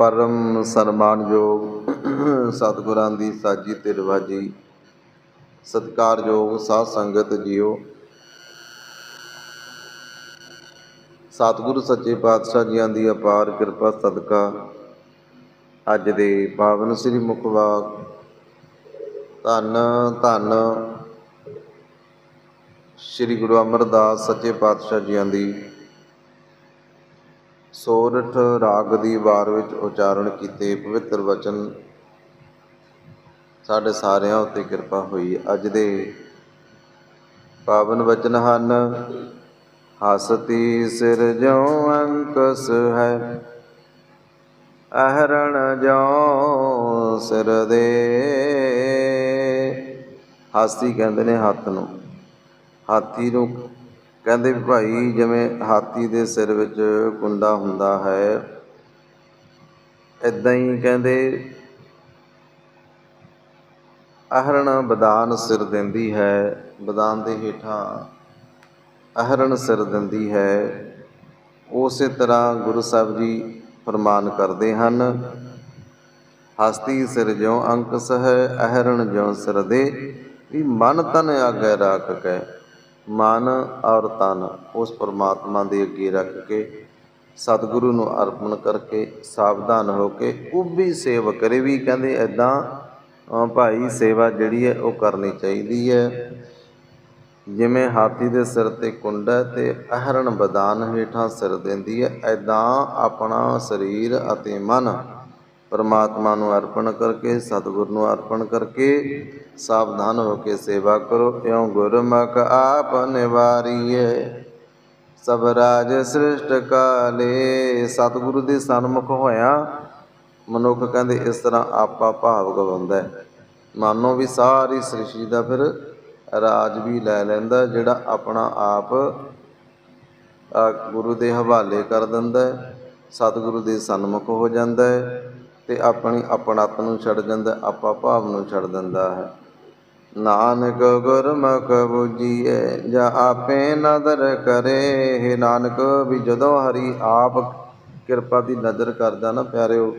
ਪਰਮ ਸਨਮਾਨਯੋਗ ਸਤਿਗੁਰਾਂ ਦੀ ਸਾਜੀ ਤੇ ਰਵਾਜੀ ਸਤਿਕਾਰਯੋਗ ਸਾਧ ਸੰਗਤ ਜੀਓ। ਸਤਿਗੁਰੂ ਸੱਚੇ ਪਾਤਸ਼ਾਹ ਜੀਆਂ ਦੀ ਅਪਾਰ ਕਿਰਪਾ ਸਦਕਾ ਅੱਜ ਦੇ ਪਾਵਨ ਸ੍ਰੀ ਮੁਖਵਾਕ ਧੰਨ ਧੰਨ ਸ੍ਰੀ ਗੁਰੂ ਅਮਰਦਾਸ ਸੱਚੇ ਪਾਤਸ਼ਾਹ ਜੀਆਂ ਦੀ ਸੋਰਠ ਰਾਗ ਦੀ ਵਾਰ ਵਿੱਚ ਉਚਾਰਨ ਕੀਤੇ ਪਵਿੱਤਰ ਵਚਨ ਸਾਡੇ ਸਾਰਿਆਂ ਉੱਤੇ ਕਿਰਪਾ ਹੋਈ। ਅੱਜ ਦੇ ਪਾਵਨ ਵਚਨ ਹਨ, ਹਸਤੀ ਸਿਰ ਜੋ ਅੰਕਸ ਹੈ, ਅਹਰਣ ਜਿਉ ਸਿਰ ਦੇ। ਹਾਸੀ ਕਹਿੰਦੇ ਨੇ ਹੱਥ ਨੂੰ, ਹਾਥੀ ਨੂੰ ਕਹਿੰਦੇ ਵੀ ਭਾਈ ਜਿਵੇਂ ਹਾਥੀ ਦੇ ਸਿਰ ਵਿੱਚ ਕੁੰਡਾ ਹੁੰਦਾ ਹੈ ਇਦਾਂ ਹੀ ਕਹਿੰਦੇ ਅਹਰਣ ਬਦਾਨ ਸਿਰ ਦਿੰਦੀ ਹੈ, ਬਦਾਨ ਦੇ ਹੇਠਾਂ ਅਹਰਣ ਸਿਰ ਦਿੰਦੀ ਹੈ। ਉਸੇ ਤਰ੍ਹਾਂ ਗੁਰੂ ਸਾਹਿਬ ਜੀ ਫਰਮਾਨ ਕਰਦੇ ਹਨ, ਹਸਤੀ ਸਿਰ ਜਿਉ ਅੰਕਸ ਹੈ, ਅਹਰਣ ਜਿਉ ਸਿਰ ਦੇ, ਵੀ ਮਨ ਤਨ ਆਗੇ ਰੱਖ ਕੇ ਮਨ ਔਰ ਤਨ ਉਸ ਪਰਮਾਤਮਾ ਦੇ ਅੱਗੇ ਰੱਖ ਕੇ ਸਤਿਗੁਰੂ ਨੂੰ ਅਰਪਣ ਕਰਕੇ ਸਾਵਧਾਨ ਹੋ ਕੇ ਉਹ ਵੀ ਸੇਵ ਕਰੇ ਵੀ ਕਹਿੰਦੇ ਐਦਾਂ ਭਾਈ ਸੇਵਾ ਜਿਹੜੀ ਹੈ ਉਹ ਕਰਨੀ ਚਾਹੀਦੀ ਹੈ। ਜਿਵੇਂ ਹਾਥੀ ਦੇ ਸਿਰ ਤੇ ਕੁੰਡਾ ਤੇ ਅਹਰਣ ਬਦਾਨ ਹੇਠਾਂ ਸਿਰ ਦਿੰਦੀ ਹੈ ਐਦਾਂ ਆਪਣਾ ਸਰੀਰ ਅਤੇ ਮਨ ਪਰਮਾਤਮਾ ਨੂੰ ਅਰਪਣ ਕਰਕੇ, ਸਤਿਗੁਰ ਨੂੰ ਅਰਪਣ ਕਰਕੇ, ਸਾਵਧਾਨ ਹੋ ਕੇ ਸੇਵਾ ਕਰੋ। ਇਉਂ ਗੁਰਮੁਖ ਆਪ ਨਿਵਾਰੀਏ ਸਭ ਰਾਜ ਸ੍ਰਿਸ਼ਟ ਕਾਲੇ। ਸਤਿਗੁਰੂ ਦੇ ਸਨਮੁਖ ਹੋਇਆ। ਮਨੁੱਖ ਕਹਿੰਦੇ, ਇਸ ਤਰ੍ਹਾਂ ਆਪਾ ਭਾਵ ਗਵਾਉਂਦਾ ਮਾਨੋ ਵੀ ਸਾਰੀ ਸ੍ਰਿਸ਼ਟੀ ਦਾ ਫਿਰ ਰਾਜ ਵੀ ਲੈ ਲੈਂਦਾ, ਜਿਹੜਾ ਆਪਣਾ ਆਪ ਗੁਰੂ ਦੇ ਹਵਾਲੇ ਕਰ ਦਿੰਦਾ ਸਤਿਗੁਰੂ ਦੇ ਸਨਮੁਖ ਹੋ ਜਾਂਦਾ ਹੈ। ਤੇ ਆਪਣੀ ਆਪਣਤ ਨੂੰ ਛੱਡ ਜਾਂਦਾ, ਆਪਾ ਭਾਵ ਨੂੰ ਛੱਡ ਦਿੰਦਾ ਹੈ। ਨਾਨਕ ਗੁਰਮੁਖ ਬੁਝੀਏ ਜਾਂ ਆਪੇ ਨਦਰ ਕਰੇ। ਹੈ ਨਾਨਕ, ਵੀ ਜਦੋਂ ਹਰੀ ਆਪ ਕਿਰਪਾ ਦੀ ਨਜ਼ਰ ਕਰਦਾ ਨਾ ਪਿਆਰਿਓ,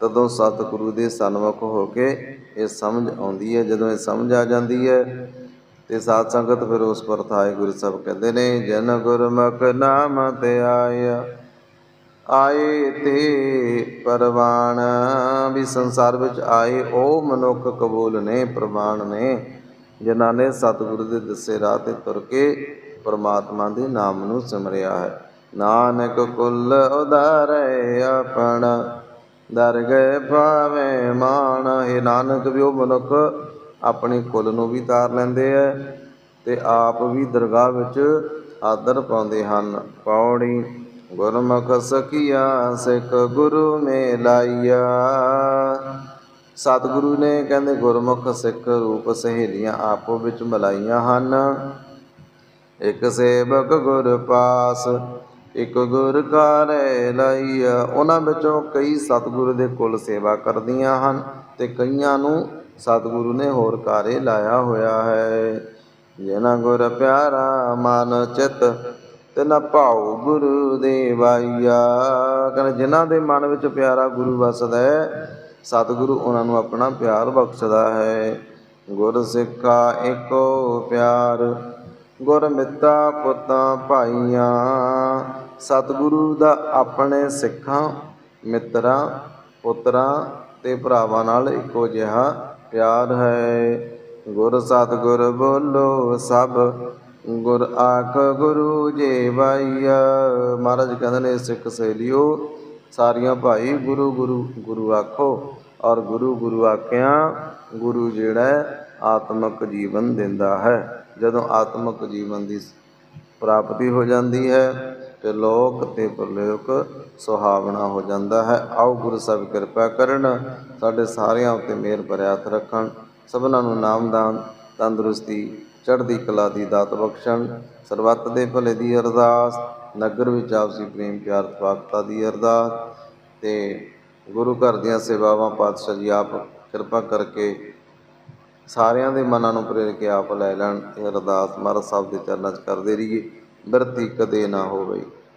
ਤਦੋਂ ਸਤਿਗੁਰੂ ਦੇ ਸਨਮੁਖ ਹੋ ਕੇ ਇਹ ਸਮਝ ਆਉਂਦੀ ਹੈ। ਜਦੋਂ ਇਹ ਸਮਝ ਆ ਜਾਂਦੀ ਹੈ ਤੇ ਸਾਧ ਸੰਗਤ ਫਿਰ ਉਸ ਪਰ ਥਾਏ ਗੁਰੂ ਸਾਹਿਬ ਕਹਿੰਦੇ ਨੇ, ਜਨ ਗੁਰਮੁਖ ਨਾਮ ਤੇ ਆਇਆ ਆਏ ਤੇ ਪਰਵਾਨ ਵੀ ਸੰਸਾਰ ਵਿੱਚ ਆਏ ਉਹ ਮਨੁੱਖ ਕਬੂਲ ਨੇ, ਪ੍ਰਮਾਣ ਨੇ, ਜਿਨ੍ਹਾਂ ਨੇ ਸਤਿਗੁਰੂ ਦੇ ਦੱਸੇ ਰਾਹ ਤੇ ਤੁਰ ਕੇ ਪਰਮਾਤਮਾ ਦੇ ਨਾਮ ਨੂੰ ਸਿਮਰਿਆ ਹੈ। ਨਾਨਕ ਕੁੱਲ ਉਦਾਰੇ ਆਪਣਾ ਦਰ ਗਏ ਪਾਵੇ ਮਾਨ ਹੈ ਨਾਨਕ, ਵੀ ਉਹ ਮਨੁੱਖ ਆਪਣੇ ਕੁੱਲ ਨੂੰ ਵੀ ਤਾਰ ਲੈਂਦੇ ਐ ਤੇ ਆਪ ਵੀ ਦਰਗਾਹ ਵਿੱਚ ਆਦਰ ਪਾਉਂਦੇ ਹਨ। ਪੌੜੀ ਗੁਰਮੁਖ ਸਖੀਆ, ਸਿੱਖ ਗੁਰੂ ਮੇ ਲਾਈਆ ਸਤਿਗੁਰੂ ਨੇ ਕਹਿੰਦੇ, ਗੁਰਮੁਖ ਸਿੱਖ ਰੂਪ ਸਹੇਲੀਆਂ ਆਪੋ ਵਿੱਚ ਮਲਾਈਆਂ ਹਨ। ਇੱਕ ਸੇਵਕ ਗੁਰ ਪਾਸ, ਇੱਕ ਗੁਰ ਕਾਰੇ ਲਾਈਆ। ਉਹਨਾਂ ਵਿੱਚੋਂ ਕਈ ਸਤਿਗੁਰੂ ਦੇ ਕੁਲ ਸੇਵਾ ਕਰਦੀਆਂ ਹਨ ਤੇ ਕਈਆਂ ਨੂੰ ਸਤਿਗੁਰੂ ਨੇ ਹੋਰ ਕਾਰੇ ਲਾਇਆ ਹੋਇਆ ਹੈ। ਜਿਨਾ ਗੁਰ ਪਿਆਰਾ ਮਨ ਚਿਤ ਤਿਨਾ ਭਾਉ ਗੁਰੂ ਦੇਵਾਈਆ। ਕਹਿੰਦੇ ਜਿਨ੍ਹਾਂ ਦੇ ਮਨ ਵਿੱਚ ਪਿਆਰਾ ਗੁਰੂ ਵਸਦਾ ਹੈ, ਸਤਿਗੁਰੂ ਉਹਨਾਂ ਨੂੰ ਆਪਣਾ ਪਿਆਰ ਬਖਸ਼ਦਾ ਹੈ। ਗੁਰ ਸਿੱਖਾ ਏਕੋ ਪਿਆਰ, ਗੁਰ ਮਿੱਤਾ ਪੁੱਤਾਂ ਭਾਈਆਂ। ਸਤਿਗੁਰੂ ਦਾ ਆਪਣੇ ਸਿੱਖਾਂ, ਮਿੱਤਰਾਂ, ਪੁੱਤਰਾਂ ਤੇ ਭਰਾਵਾਂ ਨਾਲ ਇੱਕੋ ਜਿਹਾ ਪਿਆਰ ਹੈ। ਗੁਰ ਸਤਿਗੁਰ ਬੋਲੋ ਸਭ ਗੁਰ ਆਖ ਗੁਰੂ ਜੇ ਬਾਈਆ ਮਹਾਰਾਜ ਕਹਿੰਦੇ ਨੇ, ਸਿੱਖ ਸਹੇਲਿਓ, ਸਾਰੀਆਂ ਭਾਈ ਗੁਰੂ ਗੁਰੂ ਗੁਰੂ ਆਖੋ ਔਰ ਗੁਰੂ ਗੁਰੂ ਆਖਿਆ, ਗੁਰੂ ਜਿਹੜਾ ਆਤਮਿਕ ਜੀਵਨ ਦਿੰਦਾ ਹੈ। ਜਦੋਂ ਆਤਮਿਕ ਜੀਵਨ ਦੀ ਪ੍ਰਾਪਤੀ ਹੋ ਜਾਂਦੀ ਹੈ, ਤੇ ਲੋਕ ਤੇ ਪ੍ਰਲੋਕ ਸੁਹਾਵਣਾ ਹੋ ਜਾਂਦਾ ਹੈ। ਆਓ ਗੁਰੂ ਸਾਹਿਬ ਕਿਰਪਾ ਕਰਨ, ਸਾਡੇ ਸਾਰਿਆਂ ਉੱਤੇ ਮਿਹਰ ਭਰਿਆ ਹੱਥ ਰੱਖਣ। ਸਭਨਾਂ ਨੂੰ ਨਾਮਦਾਨ ਤੰਦਰੁਸਤੀ ਚੜ੍ਹਦੀ ਕਲਾ ਦੀ ਦਾਤ ਬਖਸ਼ਣ, ਸਰਬੱਤ ਦੇ ਭਲੇ ਦੀ ਅਰਦਾਸ, ਨਗਰ ਵਿੱਚ ਆਪਸੀ ਪ੍ਰੇਮ ਪਿਆਰ ਤਵਾਕਤਾ ਦੀ ਅਰਦਾਸ ਤੇ ਗੁਰੂ ਘਰ ਦੀਆਂ ਸੇਵਾਵਾਂ ਪਾਤਸ਼ਾਹ ਜੀ ਆਪ ਕਿਰਪਾ ਕਰਕੇ ਸਾਰਿਆਂ ਦੇ ਮਨਾਂ ਨੂੰ ਪ੍ਰੇਰ ਕੇ ਆਪ ਲੈ ਲੈਣ ਇਹ ਅਰਦਾਸ ਮਹਾਰਾਜ ਸਾਹਿਬ ਦੇ ਚਰਨਾਂ 'ਚ ਕਰਦੇ ਰਹੀਏ, ਬਿਰਤੀ ਕਦੇ ਨਾ ਹੋਵੇ।